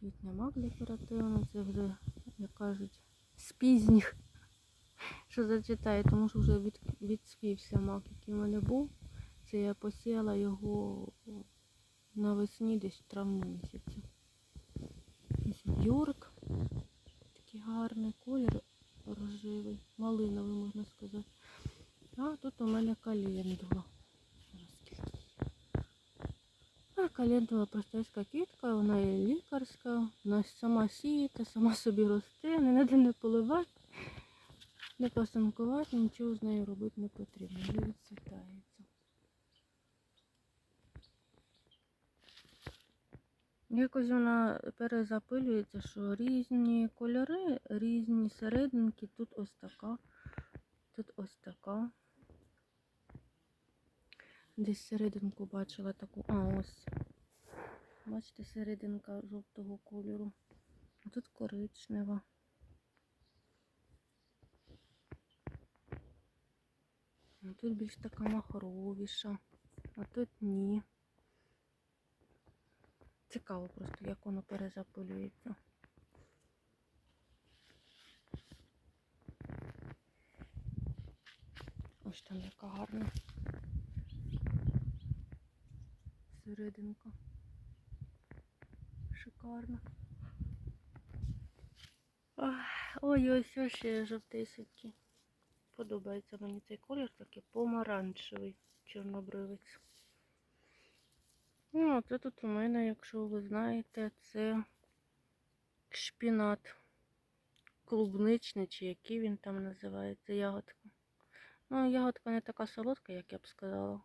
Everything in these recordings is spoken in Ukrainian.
Квітня мак декоративний, це вже, як кажуть, з пізніх. Що зачитаю, тому що вже від, відспівся мак, який в мене був. Це я посіяла його навесні, десь в травні місяці. Бьорк. Такий гарний колір рожевий, малиновий, можна сказати. А тут у мене календула. А календула простецька квітка, вона є лікарська, вона сама сіється, сама собі росте, не треба не поливати, не пасанкувати, нічого з нею робити не потрібно, вже відцвітається. Якось вона перезапилюється, що різні кольори, різні серединки. Тут ось така, тут ось така. Десь серединку бачила таку. А, ось. Бачите, серединка жовтого кольору. А тут коричнева. А тут більш така махровіша, а тут ні. Цікаво просто, як воно перезапилюється. Ось там яка гарна. Серединка. Шикарно. Ой, ось ось ще жовтисенький. Подобається мені цей колір такий помаранчевий чорнобривець. Ну, а це тут у мене, якщо ви знаєте, це шпінат клубничний, чи який він там називається, ягодка. Ну, ягодка не така солодка, як я б сказала.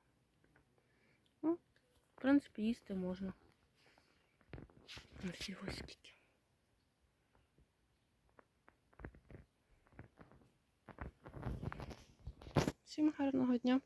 Принципі, їсти можна. Ось його скільки. Всім гарного дня!